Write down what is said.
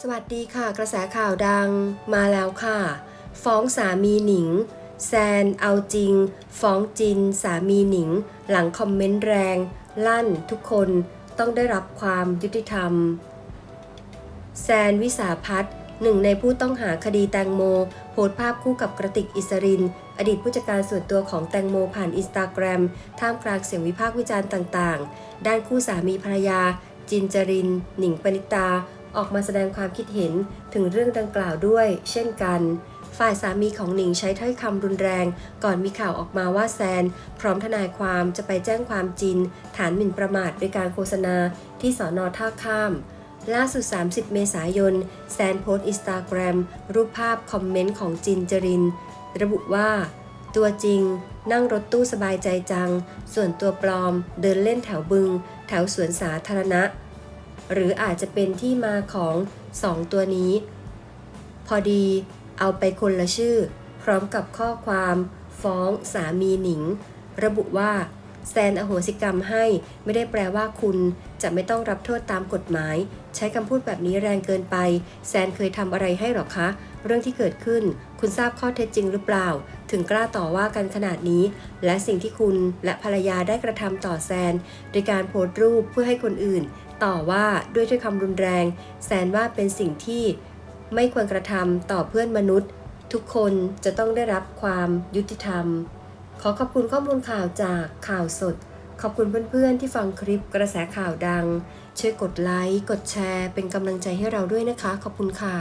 สวัสดีค่ะ กระแสข่าวดังมาแล้วค่ะ ฟ้องสามีหนิง แซนเอาจริง ฟ้องจิน สามีหนิง หลังคอมเมนต์แรง ลั่นทุกคนต้องได้รับความยุติธรรม แซนวิสาพัฒน์หนึ่งในผู้ต้องหาคดีแตงโม โพสต์ภาพคู่กับกระติกอิสริน อดีตผู้จัดการส่วนตัวของแตงโมผ่านอินสตาแกรมท่ามกลางเสียงวิพากษ์วิจารณ์ต่างๆ ด้านคู่สามีภรรยา จินจริน หนิงปณิตา ออกมาแสดงความคิดเห็นถึงเรื่องดังกล่าวด้วย เช่นกัน ฝ่ายสามีของหนิงใช้ถ้อยคำรุนแรง ก่อนมีข่าวออกมาว่าแซน พร้อมทนายความจะไปแจ้งความจิน ฐานหมิ่นประมาทโดยการโฆษณาที่สอนอท่าข้ามล่าสุด 30 เมษายน แซนโพสต์อินสตาแกรมรูปภาพคอมเมนต์ของจินจริน ระบุว่า ตัวจริง นั่งรถตู้สบายใจจัง ส่วนตัวปลอม เดินเล่นแถวบึง แถวสวนสาธารณะ หรืออาจจะเป็นที่มาของสองตัวนี้ พอดีเอาไปคนละชื่อ พร้อมกับข้อความฟ้องสามีหนิง ระบุว่าแซนอโหสิกรรมให้ไม่ได้แปลว่าคุณจะไม่ต้องรับโทษตามกฎหมาย ใช้คำพูดแบบนี้แรงเกินไป แซนเคยทำอะไรให้หรอคะ เรื่องที่เกิดขึ้น คุณทราบข้อเท็จจริงหรือเปล่า ถึงกล้าต่อว่ากันขนาดนี้ และสิ่งที่คุณและภรรยาได้กระทำต่อแซน โดยการโพสต์รูปเพื่อให้คนอื่น ต่อว่าด้วยถ้อยคำรุนแรงแซนว่าเป็นสิ่งที่ไม่ควรกระทำต่อเพื่อนมนุษย์ ทุกคนจะต้องได้รับความยุติธรรม ขอขอบคุณข้อมูลข่าวจากข่าวสด ขอบคุณเพื่อนๆที่ฟังคลิปกระแสข่าวดัง ช่วยกดไลค์ กดแชร์ เป็นกำลังใจให้เราด้วยนะคะ ขอบคุณค่ะ